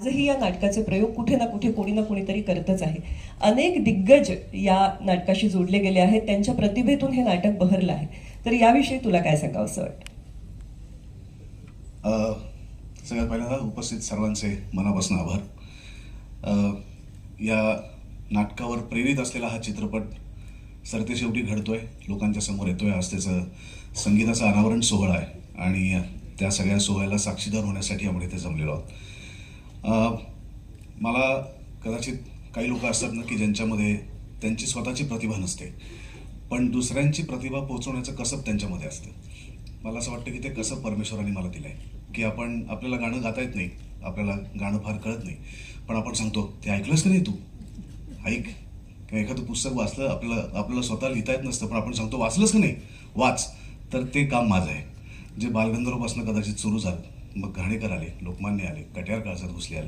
आजही या नाटकाचे प्रयोग कुठे ना कुठे कोणी ना कोणीतरी करतच आहे. अनेक दिग्गज या नाटकाशी जोडले गेले आहेत. त्यांच्या प्रतिभेतून हे नाटक बहरलं आहे. तर याविषयी तुला काय सांगावं असं वाटतं सगळ्यात पहिल्यांदा उपस्थित सर्वांचे मनापासून आभार. या नाटकावर प्रेरित असलेला हा चित्रपट सरतेशेवटी घडतोय. लोकांच्या समोर येतोय. आज त्याचं संगीताचा अनावरण सोहळा आहे. आणि त्या सगळ्या सोहळ्याला साक्षीदार होण्यासाठी आपण इथे जमलेलो आहोत. मला कदाचित काही लोक असतात ना की ज्यांच्यामध्ये त्यांची स्वतःची प्रतिभा नसते. पण दुसऱ्यांची प्रतिभा पोहोचवण्याचं कसब त्यांच्यामध्ये असतं. मला असं वाटतं की ते कसं परमेश्वराने मला दिलं आहे की आपण आपल्याला गाणं गाता येत नाही. आपल्याला गाणं फार कळत नाही. पण आपण सांगतो ते ऐकलंच का नाही तू? ऐक. किंवा एखादं पुस्तक वाचलं आपल्याला आपल्याला स्वतः लिहिता येत नसतं पण आपण सांगतो वाचलंच का नाही? वाच. तर ते काम माझं आहे. जे बालगंधर्वपासून कदाचित सुरू झालं. मग घाणेकर आले लोकमान्य आले कट्यार काळजात घुसले आले.